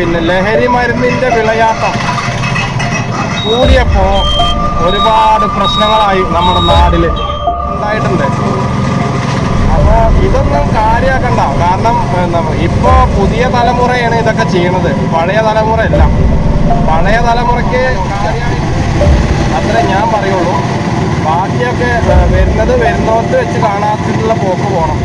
പിന്നെ ലഹരി മരുന്നിന്റെ വിളയാട്ടം. കൂടിയപ്പോൾ ഒരുപാട് പ്രശ്നങ്ങളായി നമ്മുടെ നാടിൽ ഉണ്ടായിട്ടുണ്ട്. അപ്പോൾ ഇതൊന്നും കാര്യമാക്കണ്ട കാരണം എന്താ, ഇപ്പോ പുതിയ തലമുറയാണ് ഇതൊക്കെ ചെയ്യണത്. പഴയ തലമുറയല്ല. പഴയ തലമുറയ്ക്ക് അത്രേ ഞാൻ പറയുള്ളൂ. ബാക്കിയൊക്കെ വരുന്നത് വരുന്നവർക്ക് വെച്ച് കാണാത്തിട്ടുള്ള പോക്ക് പോകണം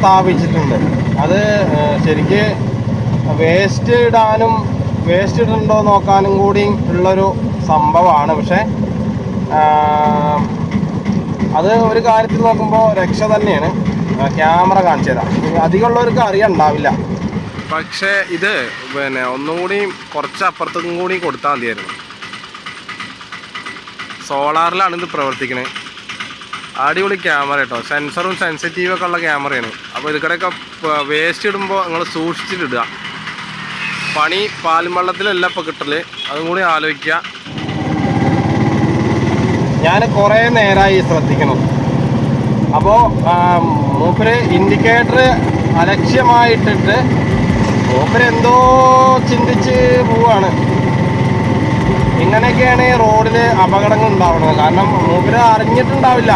സ്ഥാപിച്ചിട്ടുണ്ട്. അത് ശരിക്ക് വേസ്റ്റ് ഇടാനും വേസ്റ്റ് ഇടുന്നുണ്ടോ നോക്കാനും കൂടി ഉള്ളൊരു സംഭവമാണ്. പക്ഷേ അത് ഒരു കാര്യത്തിൽ നോക്കുമ്പോൾ രക്ഷ തന്നെയാണ്. ക്യാമറ കാണിച്ചു തരാം. അധികമുള്ളവർക്ക് അറിയണ്ടാവില്ല. പക്ഷേ ഇത് പിന്നെ ഒന്നുകൂടി കുറച്ച് അപ്പുറത്തും കൂടി കൊടുത്താൽ മതിയായിരുന്നു. സോളാറിലാണ് ഇത് പ്രവർത്തിക്കുന്നത് അടിപൊളി ക്യാമറ കേട്ടോ സെൻസറും സെൻസിറ്റീവ് ഒക്കെ ഉള്ള ക്യാമറയാണ് അപ്പോൾ ഇതിക്കടെയൊക്കെ വേസ്റ്റ് ഇടുമ്പോൾ നിങ്ങൾ സൂക്ഷിച്ചിട്ടിടുക. പണി പാലും വെള്ളത്തിലല്ല ഇപ്പോൾ കിട്ടൽ. അതും കൂടി ആലോചിക്കുക. ഞാൻ കുറേ നേരമായി ശ്രദ്ധിക്കണം. അപ്പോൾ മൂപ്പര് ഇൻഡിക്കേറ്റർ അലക്ഷ്യമായിട്ടിട്ട് മൂപ്പര് എന്തോ ചിന്തിച്ച് പോവാണ്. ഇങ്ങനെയൊക്കെയാണ് റോഡിൽ അപകടങ്ങൾ ഉണ്ടാവുന്നത്. കാരണം മൂപ്പര് അറിഞ്ഞിട്ടുണ്ടാവില്ല.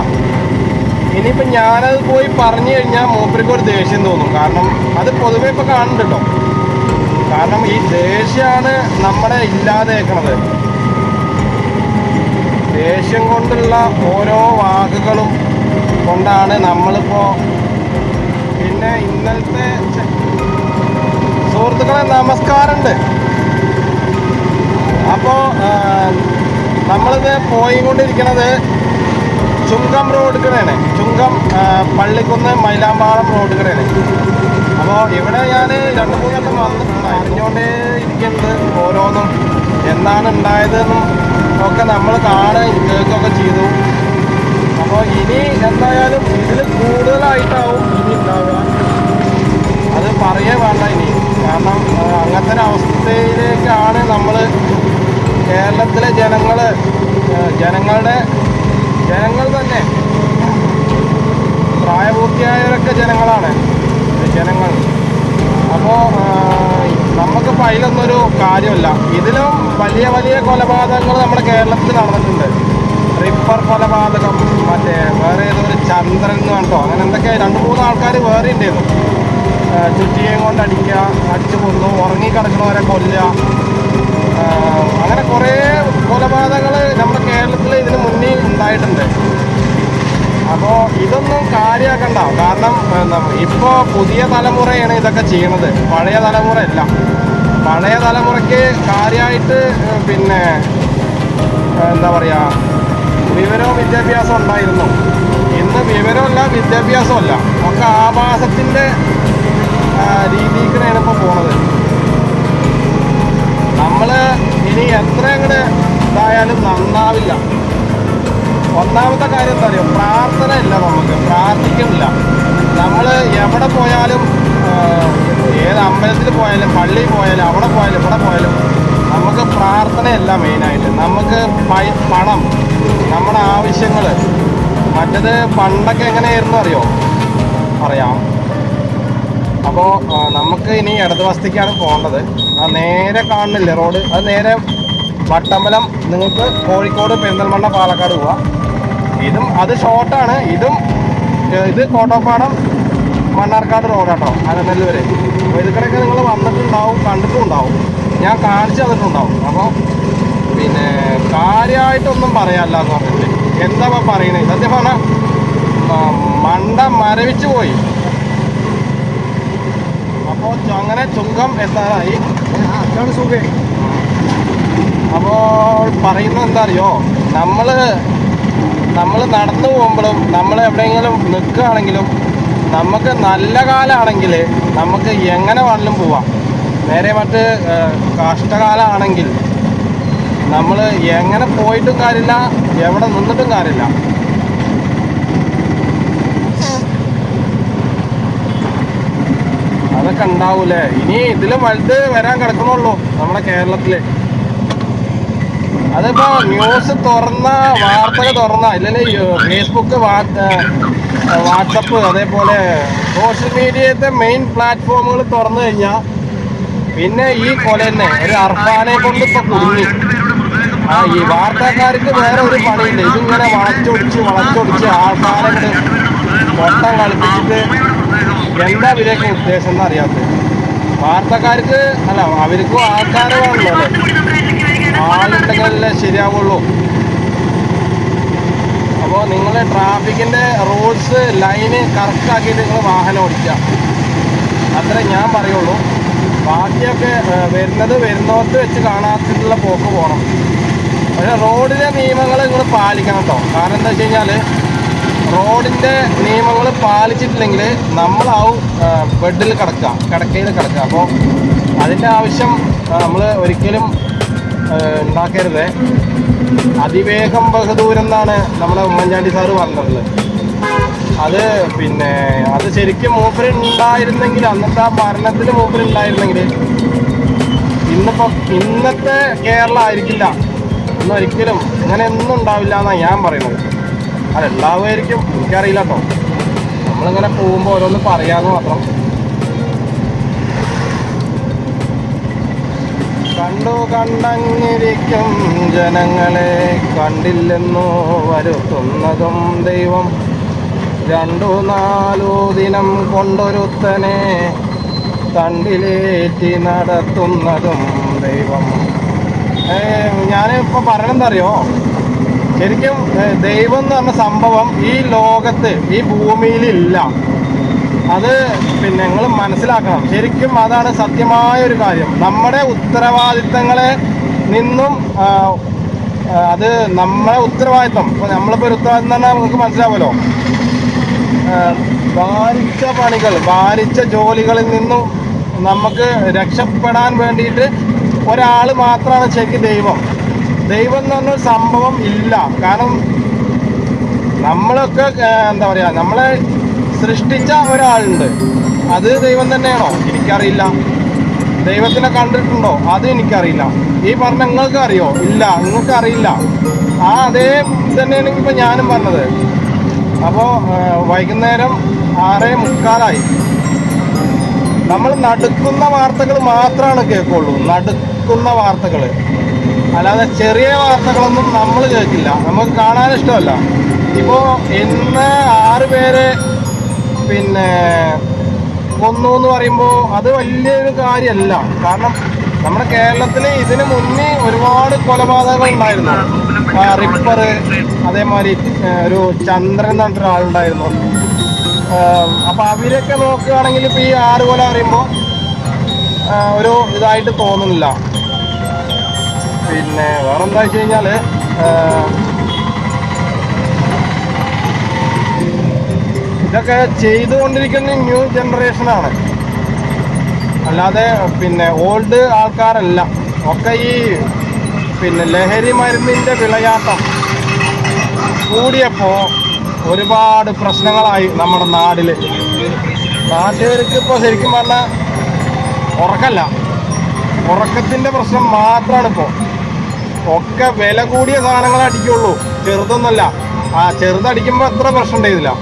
ഇനിയിപ്പോൾ ഞാനത് പോയി പറഞ്ഞു കഴിഞ്ഞാൽ മൂപ്പർക്ക് ഒരു ദേഷ്യം തോന്നും. കാരണം അത് പൊതുവെ ഇപ്പോൾ കാണുന്നുണ്ട് കേട്ടോ. കാരണം ഈ ദേഷ്യമാണ് നമ്മളെ ഇല്ലാതെയാക്കണത്. ദേഷ്യം കൊണ്ടുള്ള ഓരോ വാക്കുകളും കൊണ്ടാണ് നമ്മളിപ്പോൾ പിന്നെ ഇന്നലത്തെ സുഹൃത്തുക്കളെ നമസ്കാരമുണ്ട്. അപ്പോൾ നമ്മളിത് പോയിക്കൊണ്ടിരിക്കുന്നത് ചുങ്കം റോഡ് കടയാണ്. ചുങ്കം പള്ളിക്കുന്ന് മൈലാമ്പാളം റോഡ് കടയാണ്. അപ്പോൾ ഇവിടെ ഞാൻ രണ്ട് മൂന്നെണ്ണം വന്നിട്ടുണ്ട് അറിഞ്ഞുകൊണ്ടേ ഇരിക്കുന്നത് ഓരോന്നും എന്താണ് ഉണ്ടായതെന്നും ഒക്കെ നമ്മൾ കാണുകയും കേൾക്കുകയൊക്കെ ചെയ്തു. അപ്പോൾ ഇനി എന്തായാലും ഇതിൽ കൂടുതലായിട്ടാവും ഇനി ഉണ്ടാവുക. അത് പറയേ വേണ്ട ഇനി. കാരണം അങ്ങനത്തെ അവസ്ഥയിലേക്കാണ് നമ്മൾ കേരളത്തിലെ ജനങ്ങൾ ജനങ്ങളുടെ ജനങ്ങൾ തന്നെ പ്രായപൂർത്തിയായവരൊക്കെ ജനങ്ങളാണ് ജനങ്ങൾ. അപ്പോൾ നമുക്കിപ്പോൾ അതിലൊന്നൊരു കാര്യമല്ല. ഇതിലും വലിയ വലിയ കൊലപാതകങ്ങൾ നമ്മുടെ കേരളത്തിൽ നടന്നിട്ടുണ്ട്. റിപ്പർ കൊലപാതകം മറ്റേ വേറെ ഏതൊരു ചന്ദ്രൻ എന്ന് കണ്ടോ അങ്ങനെ എന്തൊക്കെ രണ്ട് മൂന്ന് ആൾക്കാർ വേറെ ഉണ്ടായിരുന്നു ചുറ്റിയും കൊണ്ട് അടിക്കുക അടിച്ചു കൊന്നു ഉറങ്ങി കിടക്കുന്നവരെ കൊല്ലുക അങ്ങനെ കുറേ കൊലപാതകങ്ങൾ നമ്മുടെ കേരളത്തിൽ ഇതിന് മുന്നേ ഉണ്ടായിട്ടുണ്ട്. അപ്പോൾ ഇതൊന്നും കാര്യമാക്കണ്ട കാരണം ഇപ്പോൾ പുതിയ തലമുറയാണ് ഇതൊക്കെ ചെയ്യണത്. പഴയ തലമുറയല്ല പഴയ തലമുറയ്ക്ക് കാര്യമായിട്ട് പിന്നെ എന്താ പറയുക വിവരവും വിദ്യാഭ്യാസവും ഉണ്ടായിരുന്നു. ഇന്ന് വിവരമല്ല വിദ്യാഭ്യാസമല്ല ഒക്കെ ആഭാസത്തിന്റെ രീതിക്കാണ് ഇപ്പോൾ പോണത്. എത്ര അങ്ങോട്ട് ഇതായാലും നന്നാവില്ല. ഒന്നാമത്തെ കാര്യം എന്താ പറയുക പ്രാർത്ഥന ഇല്ല നമുക്ക് പ്രാർത്ഥിക്കുന്നില്ല. നമ്മൾ എവിടെ പോയാലും ഏത് അമ്പലത്തിൽ പോയാലും പള്ളിയിൽ പോയാലും അവിടെ പോയാലും ഇവിടെ പോയാലും നമുക്ക് പ്രാർത്ഥനയല്ല മെയിനായിട്ട് നമുക്ക് പണം നമ്മുടെ ആവശ്യങ്ങൾ മറ്റത് പണ്ടൊക്കെ എങ്ങനെയായിരുന്നു അറിയോ? പറയാം. അപ്പോൾ നമുക്ക് ഇനി ഇടതുവശത്തേക്കാണ് പോകേണ്ടത്. ആ നേരെ കാണുന്നില്ല റോഡ്? അത് നേരെ വട്ടമ്പലം നിങ്ങൾക്ക് കോഴിക്കോട് പെരിന്തൽമണ്ണ പാലക്കാട് പോവാം. ഇതും അത് ഷോർട്ടാണ്. ഇതും ഇത് കോട്ടോപ്പാടം മണ്ണാർക്കാട് റോഡാട്ടോ വരെ. അപ്പോൾ ഇതിക്കടയ്ക്ക് നിങ്ങൾ വന്നിട്ടുണ്ടാവും കണ്ടിട്ടുണ്ടാവും. ഞാൻ കാണിച്ചു തന്നിട്ടുണ്ടാവും. അപ്പോൾ പിന്നെ കാര്യമായിട്ടൊന്നും പറയാല്ല എന്ന് പറഞ്ഞിട്ട്. എന്താ പറയണത് സത്യം പറഞ്ഞാൽ മണ്ട മരവിച്ചു പോയി. അപ്പോൾ അങ്ങനെ ചുങ്കം എത്താറായി. സുഖം? അപ്പോൾ പറയുന്നത് എന്താ അറിയോ നമ്മൾ നമ്മൾ നടന്നു പോകുമ്പോഴും നമ്മൾ എവിടെയെങ്കിലും നിൽക്കുകയാണെങ്കിലും നമുക്ക് നല്ല കാലമാണെങ്കിൽ നമുക്ക് എങ്ങനെ വേണമെങ്കിലും പോവാം. നേരെ മറ്റ് കഷ്ടകാലമാണെങ്കിൽ നമ്മൾ എങ്ങനെ പോയിട്ടും കാര്യമില്ല എവിടെ നിന്നിട്ടും കാര്യമില്ല. അതൊക്കെ ഉണ്ടാവൂലേ? ഇനി ഇതിലും വലുത് വരാൻ കിടക്കണുള്ളൂ നമ്മുടെ കേരളത്തിൽ. അതിപ്പോ ന്യൂസ് തുറന്ന വാർത്തകൾ തുറന്ന ഇല്ലെങ്കിൽ ഫേസ്ബുക്ക് വാട്സപ്പ് അതേപോലെ സോഷ്യൽ മീഡിയത്തെ മെയിൻ പ്ലാറ്റ്ഫോമുകൾ തുറന്നു കഴിഞ്ഞാൽ പിന്നെ ഈ കൊല തന്നെ ഒരു അർഫാനെ കൊണ്ട് ഇപ്പൊ കുടുങ്ങി. ആ ഈ വാർത്താക്കാർക്ക് വേറെ ഒരു പണിയില്ല. ഇതിങ്ങനെ വളച്ചൊടിച്ച് വളച്ചൊടിച്ച് ആൾക്കാരെ മൊത്തം കളിപ്പിച്ചിട്ട് എന്താ ഇവരൊക്കെ ഉദ്ദേശം എന്നറിയാത്തത് വാർത്താക്കാർക്ക് അല്ല അവർക്കും ആൾക്കാരെ വേണമല്ലോ ആളുണ്ടെങ്കിലല്ലേ ശരിയാവുള്ളൂ. അപ്പോൾ നിങ്ങൾ ട്രാഫിക്കിന്റെ റൂൾസ് ലൈന് കറക്റ്റ് ആക്കി നിങ്ങൾ വാഹനം ഓടിക്കുക. അത്രേ ഞാൻ പറയുള്ളൂ. ബാക്കിയൊക്കെ വരുന്നത് വരുന്നോടത്ത് വെച്ച് കാണാത്തിട്ടുള്ള പോക്ക് പോകണം പക്ഷേ റോഡിലെ നിയമങ്ങൾ നിങ്ങൾ പാലിക്കണം കേട്ടോ കാരണം എന്താ വെച്ച് കഴിഞ്ഞാൽ റോഡിന്റെ നിയമങ്ങൾ പാലിച്ചിട്ടില്ലെങ്കിൽ നമ്മളാവും ബെഡിൽ കിടക്കുക കിടക്കയിൽ കിടക്കുക. അപ്പോൾ അതിന്റെ ആവശ്യം നമ്മൾ ഒരിക്കലും ഉണ്ടാക്കരുത്. അതിവേഗം ബഹദൂരം എന്നാണ് നമ്മുടെ ഉമ്മൻചാണ്ടി സാറ് പറഞ്ഞത് അത് പിന്നെ അത് ശരിക്കും മൂപ്പര് ഉണ്ടായിരുന്നെങ്കിൽ അന്നത്തെ ആ മരണത്തിന് മൂപ്പര് ഉണ്ടായിരുന്നെങ്കിൽ ഇന്നിപ്പോ ഇന്നത്തെ കേരളം ആയിരിക്കില്ല. ഒന്നൊരിക്കലും അങ്ങനെ ഒന്നും ഉണ്ടാവില്ല എന്നാണ് ഞാൻ പറയുന്നത്. അത് എനിക്കറിയില്ല കേട്ടോ. നമ്മളിങ്ങനെ പോകുമ്പോൾ ഓരോന്ന് പറയാമെന്ന് മാത്രം. കണ്ടു കണ്ടങ്ങിരിക്കും ജനങ്ങളെ കണ്ടില്ലെന്നു വരുത്തുന്നതും ദൈവം. രണ്ടു നാലു ദിനം കൊണ്ടൊരുത്തനെ തണ്ടിലേറ്റി നടത്തുന്നതും ദൈവം. ഞാനിപ്പോൾ പറയണെന്തറിയോ? ശരിക്കും ദൈവം എന്ന് പറഞ്ഞ സംഭവം ഈ ലോകത്ത് ഈ ഭൂമിയിലില്ല. അത് പിന്നെ നിങ്ങൾ മനസ്സിലാക്കണം. ശരിക്കും അതാണ് സത്യമായ ഒരു കാര്യം. നമ്മുടെ ഉത്തരവാദിത്തങ്ങളെ നിന്നും അത് നമ്മളെ ഉത്തരവാദിത്തം ഇപ്പോൾ നമ്മളിപ്പോൾ ഒരു ഉത്തരവാദിത്തം തന്നെ നമുക്ക് മനസ്സിലാവുമല്ലോ. ഭാരിച്ച പണികൾ ഭാരിച്ച ജോലികളിൽ നിന്നും നമുക്ക് രക്ഷപ്പെടാൻ വേണ്ടിയിട്ട് ഒരാൾ മാത്രമാണ് ശരിക്കും ദൈവം. ദൈവം എന്ന് പറഞ്ഞ സംഭവം ഇല്ല. കാരണം നമ്മളൊക്കെ എന്താ പറയുക നമ്മളെ സൃഷ്ടിച്ച ഒരാളുണ്ട്. അത് ദൈവം തന്നെയാണോ? എനിക്കറിയില്ല. ദൈവത്തിനെ കണ്ടിട്ടുണ്ടോ? അത് എനിക്കറിയില്ല. ഈ പറഞ്ഞ നിങ്ങൾക്ക് അറിയോ? ഇല്ല നിങ്ങൾക്ക് അറിയില്ല. ആ അതേ തന്നെയാണ് ഇപ്പം ഞാനും പറഞ്ഞത്. അപ്പോൾ വൈകുന്നേരം ആറേ മുക്കാലായി. നമ്മൾ നടുക്കുന്ന വാർത്തകൾ മാത്രമാണ് കേൾക്കുള്ളൂ. നടുക്കുന്ന വാർത്തകൾ അല്ലാതെ ചെറിയ വാർത്തകളൊന്നും നമ്മൾ കേൾക്കില്ല. നമുക്ക് കാണാൻ ഇഷ്ടമല്ല. ഇപ്പോൾ ഇന്ന് ആറ് പേരെ പിന്നെ കൊന്നു എന്ന് പറയുമ്പോൾ അത് വലിയൊരു കാര്യമല്ല കാരണം നമ്മുടെ കേരളത്തിൽ ഇതിന് മുന്നേ ഒരുപാട് കൊലപാതകങ്ങൾ ഉണ്ടായിരുന്നു. റിപ്പർ അതേമാതിരി ഒരു ചന്ദ്രൻ എന്ന് പറഞ്ഞിട്ട് ഒരാളുണ്ടായിരുന്നു അപ്പൊ അവരൊക്കെ നോക്കുകയാണെങ്കിൽ ഇപ്പം ഈ ആറ് കൊല അറിയുമ്പോൾ ഒരു ഇതായിട്ട് തോന്നുന്നില്ല. പിന്നെ വേറെന്താ വെച്ച് കഴിഞ്ഞാൽ ഇതൊക്കെ ചെയ്തുകൊണ്ടിരിക്കുന്ന ന്യൂ ജനറേഷനാണ് അല്ലാതെ പിന്നെ ഓൾഡ് ആൾക്കാരല്ല. ഒക്കെ ഈ പിന്നെ ലഹരി മരുന്നിന്റെ വിളയാട്ടം കൂടിയപ്പോൾ ഒരുപാട് പ്രശ്നങ്ങളായി നമ്മുടെ നാട്ടിൽ നാട്ടുകാർക്ക് ഇപ്പോൾ ശരിക്കും പറഞ്ഞാൽ ഉറക്കല്ല. ഉറക്കത്തിന്റെ പ്രശ്നം മാത്രമാണ് ഇപ്പോൾ ഒക്കെ വില കൂടിയ സാധനങ്ങൾ അടിക്കുള്ളൂ. ചെറുതൊന്നല്ല. ആ ചെറുതടിക്കുമ്പോൾ അത്ര പ്രശ്നം ഉണ്ടായിരുന്നില്ല.